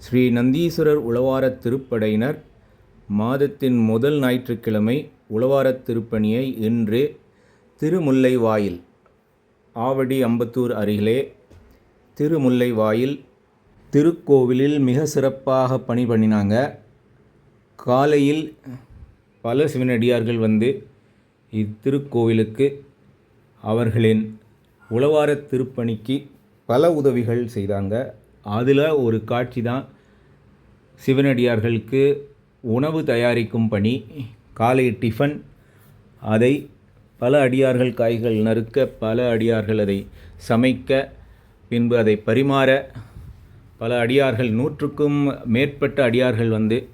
ஸ்ரீ நந்தீஸ்வரர் உழவாரத் திருப்படையினர் மாதத்தின் முதல் ஞாயிற்றுக்கிழமை உழவாரத் திருப்பணியை இன்று திருமுல்லைவாயில் ஆவடி அம்பத்தூர் அருகிலே திருமுல்லைவாயில் திருக்கோவிலில் மிக சிறப்பாக பணி பண்ணினாங்க காலையில் பல சிவனடியார்கள் வந்து இத்திருக்கோவிலுக்கு அவர்களின் உழவாரத் திருப்பணிக்கு பல உதவிகள் செய்தாங்க. அதில் ஒரு காட்சி தான் சிவனடியார்களுக்கு உணவு தயாரிக்கும் பணி. காலை டிஃபன். அதை பல அடியார்கள் காய்கள் நறுக்க பல அடியார்கள் அதை சமைக்க பின்பு அதை பரிமாற. பல அடியார்கள் நூற்றுக்கும் மேற்பட்ட அடியார்கள் வந்து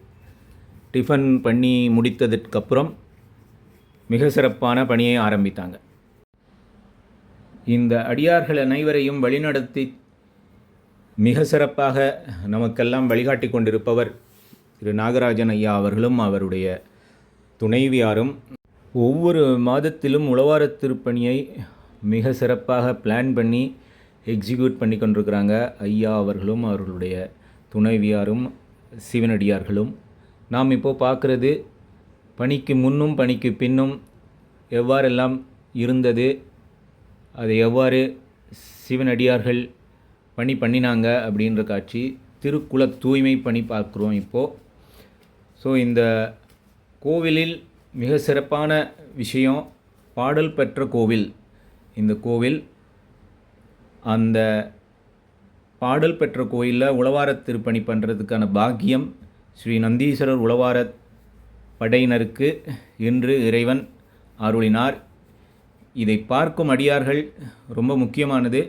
டிஃபன் பண்ணி முடித்ததற்கப்புறம் மிக சிறப்பான பணியை ஆரம்பித்தாங்க. இந்த அடியார்கள் அனைவரையும் வழிநடத்தி மிக சிறப்பாக நமக்கெல்லாம் வழிகாட்டி கொண்டிருப்பவர் திரு நாகராஜன் ஐயா அவர்களும் அவருடைய துணைவியாரும். ஒவ்வொரு மாதத்திலும் உழவாரத் திருப்பணியை மிக சிறப்பாக பிளான் பண்ணி எக்ஸிக்யூட் பண்ணி கொண்டிருக்கிறாங்க ஐயா அவர்களும் அவர்களுடைய துணைவியாரும் சிவனடியார்களும். நாம் இப்போது பார்க்குறது பணிக்கு முன்னும் பணிக்கு பின்னும் எவ்வாறெல்லாம் இருந்தது அதை எவ்வாறு சிவனடியார்கள் பணி பண்ணினாங்க அப்படின்ற காட்சி திருக்குல தூய்மை பணி பார்க்குறோம் இப்போது ஸோ இந்த கோவிலில் மிக சிறப்பான விஷயம் பாடல் பெற்ற கோவில். இந்த கோவில் அந்த பாடல் பெற்ற கோயிலில் உழவாரத் திருப்பணி பண்ணுறதுக்கான பாக்கியம் ஸ்ரீ நந்தீஸ்வரர் உழவார படையினருக்கு இன்று இறைவன் அருளினார். இதை பார்க்கும் அடியார்கள் ரொம்ப முக்கியமானது.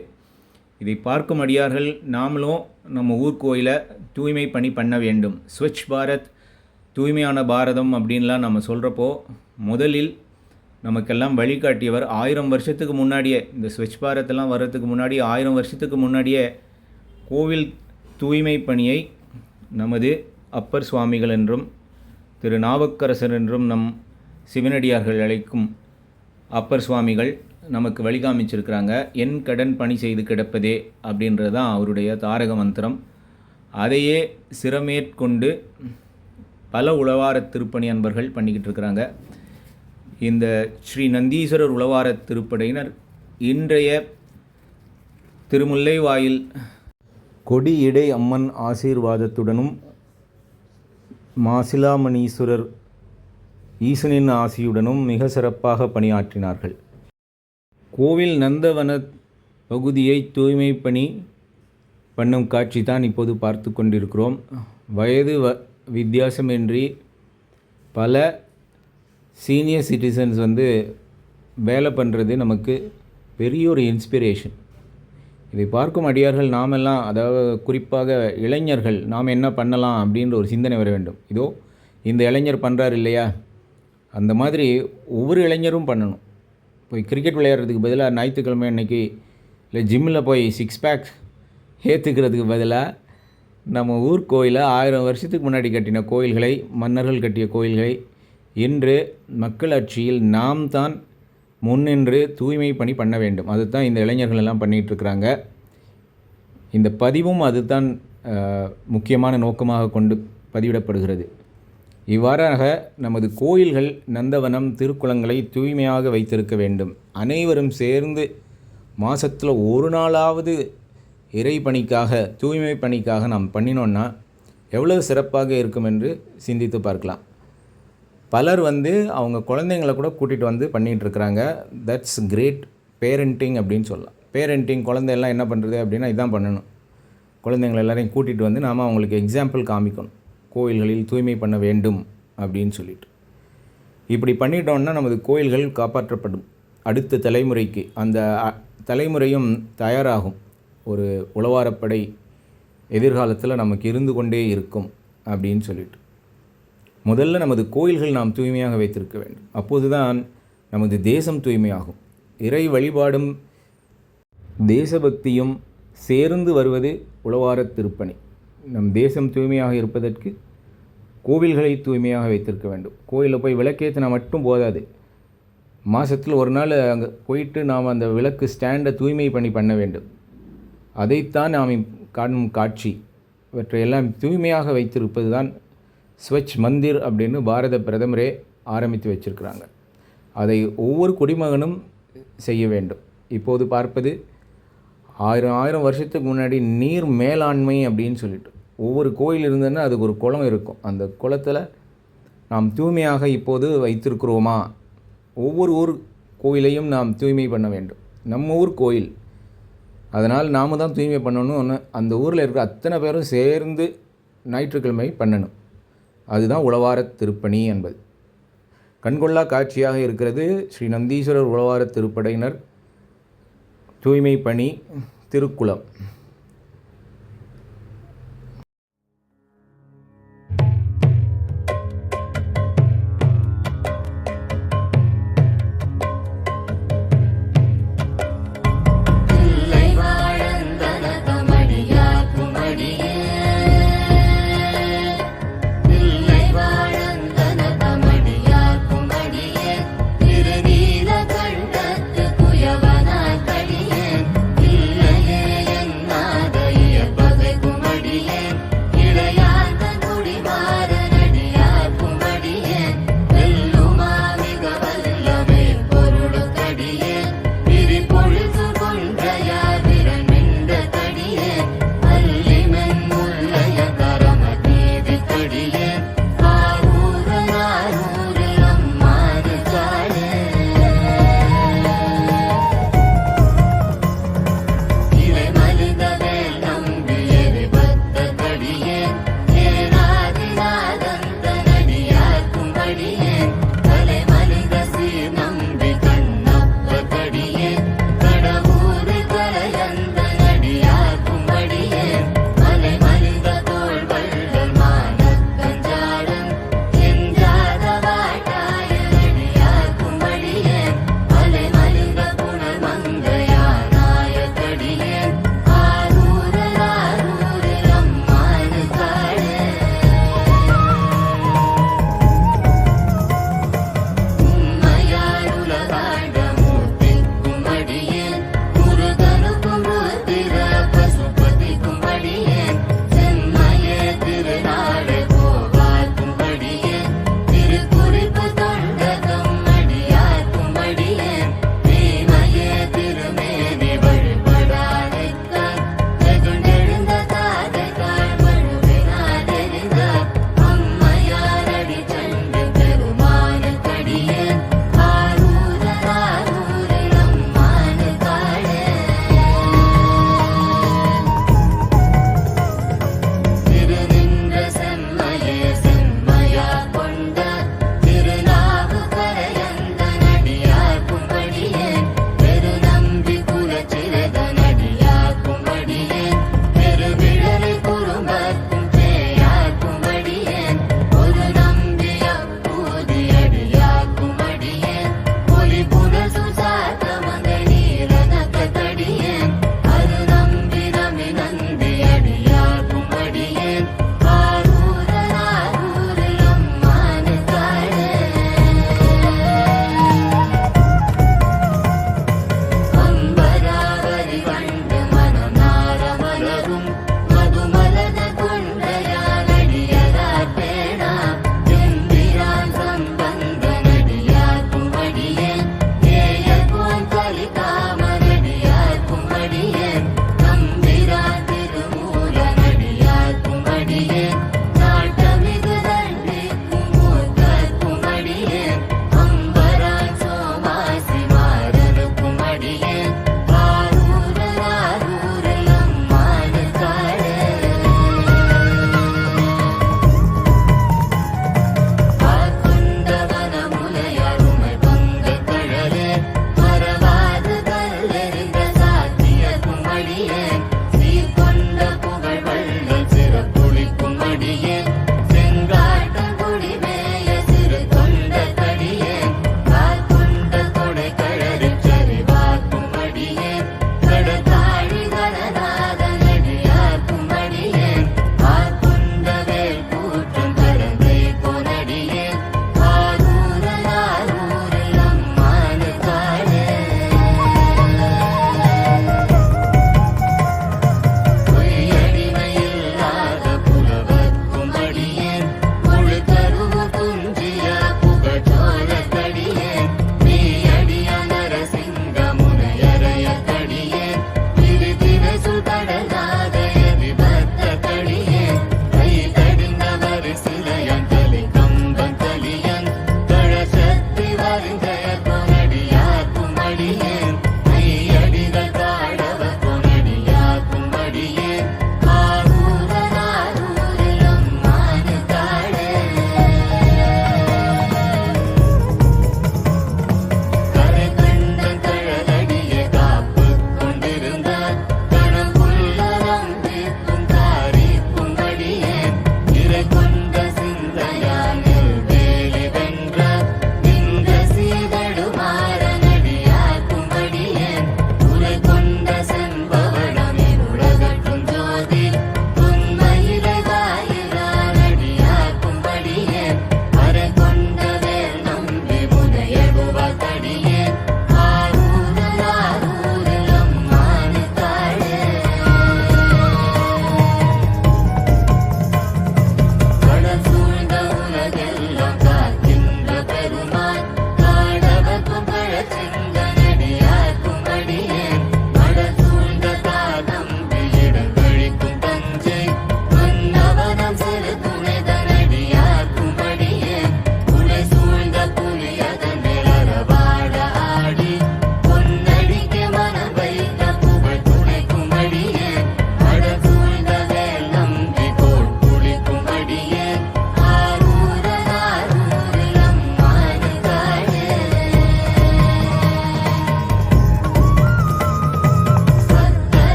இதை பார்க்கும் அடியார்கள் நாமளும் நம்ம ஊர் கோயிலை தூய்மை பணி பண்ண வேண்டும். ஸ்வச் பாரத் தூய்மையான பாரதம் அப்படின்லாம் நம்ம சொல்கிறப்போ முதலில் நமக்கெல்லாம் வழிகாட்டியவர் ஆயிரம் வருஷத்துக்கு முன்னாடியே இந்த ஸ்வச் பாரத்லாம் வர்றதுக்கு முன்னாடி ஆயிரம் வருஷத்துக்கு முன்னாடியே கோவில் தூய்மை பணியை நமது அப்பர் சுவாமிகள் என்றும் திரு நாவக்கரசர் என்றும் நம் சிவனடியார்கள் அழைக்கும் அப்பர் சுவாமிகள் நமக்கு வழிகாமிச்சிருக்கிறாங்க. என் கடன் பணி செய்து கிடப்பதே அப்படின்றது தான் அவருடைய தாரக மந்திரம். அதையே சிரமேற்கொண்டு பல உழவார திருப்பணி அன்பர்கள் பண்ணிக்கிட்டு இருக்கிறாங்க. இந்த ஸ்ரீ நந்தீஸ்வரர் உழவார திருப்படையினர் இன்றைய திருமுல்லை வாயில் கொடி இடை அம்மன் ஆசீர்வாதத்துடனும் மாசிலாமணீஸ்வரர் ஈசனின் ஆசியுடனும் மிக சிறப்பாக பணியாற்றினார்கள். கோவில் நந்தவன பகுதியை தூய்மை பணி பண்ணும் காட்சி தான் இப்போது பார்த்து கொண்டிருக்கிறோம். வயது வ வித்தியாசமின்றி பல சீனியர் சிட்டிசன்ஸ் வந்து வேலை பண்ணுறது நமக்கு பெரிய ஒரு இன்ஸ்பிரேஷன் இதை பார்க்கும் அடியார்கள் நாமெல்லாம் அதாவது குறிப்பாக இளைஞர்கள் நாம் என்ன பண்ணலாம் அப்படின்ற ஒரு சிந்தனை வர வேண்டும். இதோ இந்த இளைஞர் பண்ணுறாரு இல்லையா? அந்த மாதிரி ஒவ்வொரு இளைஞரும் பண்ணணும். போய் கிரிக்கெட் விளையாடுறதுக்கு பதிலாக ஞாயிற்றுக்கிழமை அன்னைக்கு இல்லை ஜிம்மில் போய் சிக்ஸ் பேக் ஏற்றுக்கிறதுக்கு பதிலாக நம்ம ஊர் கோயிலை ஆயிரம் வருஷத்துக்கு முன்னாடி கட்டின கோயில்களை மன்னர்கள் கட்டிய கோயில்களை இன்று மக்களாட்சியில் நாம் தான் முன்னின்று தூய்மை பணி பண்ண வேண்டும். அதுதான் இந்த இளைஞர்கள் எல்லாம் பண்ணிகிட்டு இருக்கிறாங்க இந்த பதிவும் அதுதான் தான் முக்கியமான நோக்கமாக கொண்டு பதிவிடப்படுகிறது. இவ்வாறாக நமது கோயில்கள் நந்தவனம் திருக்குளங்களை தூய்மையாக வைத்திருக்க வேண்டும். அனைவரும் சேர்ந்து மாதத்தில் ஒரு நாளாவது இறை பணிக்காக தூய்மை பணிக்காக நாம் பண்ணினோன்னா எவ்வளவு சிறப்பாக இருக்கும் என்று சிந்தித்து பார்க்கலாம். பலர் வந்து அவங்க குழந்தைங்கள கூட கூட்டிகிட்டு வந்து பண்ணிகிட்ருக்குறாங்க தட்ஸ் கிரேட் பேரண்டிங் அப்படின்னு சொல்லலாம். பேரண்டிங் குழந்தையெல்லாம் என்ன பண்ணுறது அப்படின்னா இதான் பண்ணணும். குழந்தைங்கள எல்லாரையும் கூட்டிகிட்டு வந்து நாம் அவங்களுக்கு எக்ஸாம்பிள் காமிக்கணும். கோயில்களில் தூய்மை பண்ண வேண்டும் அப்படின்னு சொல்லிட்டு. இப்படி பண்ணிட்டோம்னா நமது கோயில்கள் காப்பாற்றப்படும். அடுத்த தலைமுறைக்கு அந்த தலைமுறையும் தயாராகும். ஒரு உளவாரப்படை எதிர்காலத்தில் நமக்கு இருந்து கொண்டே இருக்கும் அப்படின்னு சொல்லிட்டு. முதல்ல நமது கோயில்கள் நாம் தூய்மையாக வைத்திருக்க வேண்டும். அப்போதுதான் நமது தேசம் தூய்மையாகும். இறை வழிபாடும் தேசபக்தியும் சேர்ந்து வருவது உழவாரத் திருப்பணி. நம் தேசம் தூய்மையாக இருப்பதற்கு கோவில்களை தூய்மையாக வைத்திருக்க வேண்டும். கோயிலில் போய் விளக்கேற்றினா மட்டும் போதாது. மாதத்தில் ஒரு நாள் அங்கே போயிட்டு நாம் அந்த விளக்கு ஸ்டாண்டை தூய்மை பண்ணி பண்ண வேண்டும். அதைத்தான் நாம் காணும் காட்சி. இவற்றையெல்லாம் தூய்மையாக வைத்திருப்பது தான் ஸ்வச் மந்திர் அப்படின்னு பாரத பிரதமரே ஆரம்பித்து வச்சிருக்கிறாங்க. அதை ஒவ்வொரு குடிமகனும் செய்ய வேண்டும். இப்போது பார்ப்பது ஆயிரம் ஆயிரம் வருஷத்துக்கு முன்னாடி நீர் மேலாண்மை அப்படின்னு சொல்லிட்டு. ஒவ்வொரு கோயில் இருந்ததுன்னா அதுக்கு ஒரு குளம் இருக்கும். அந்த குளத்தில் நாம் தூய்மையாக இப்போது வைத்திருக்கிறோமா? ஒவ்வொரு ஊர் கோயிலையும் நாம் தூய்மை பண்ண வேண்டும். நம்ம ஊர் கோயில். அதனால் நாம் தான் தூய்மை பண்ணணும் ஒன்று அந்த ஊரில் இருக்கிற அத்தனை பேரும் சேர்ந்து ஞாயிற்றுக்கிழமை பண்ணணும். அதுதான் உழவார திருப்பணி என்பது. கண்கொள்ளா காட்சியாக இருக்கிறது ஸ்ரீ நந்தீஸ்வரர் உழவார திருப்படையினர் தூய்மை பணி திருக்குளம்.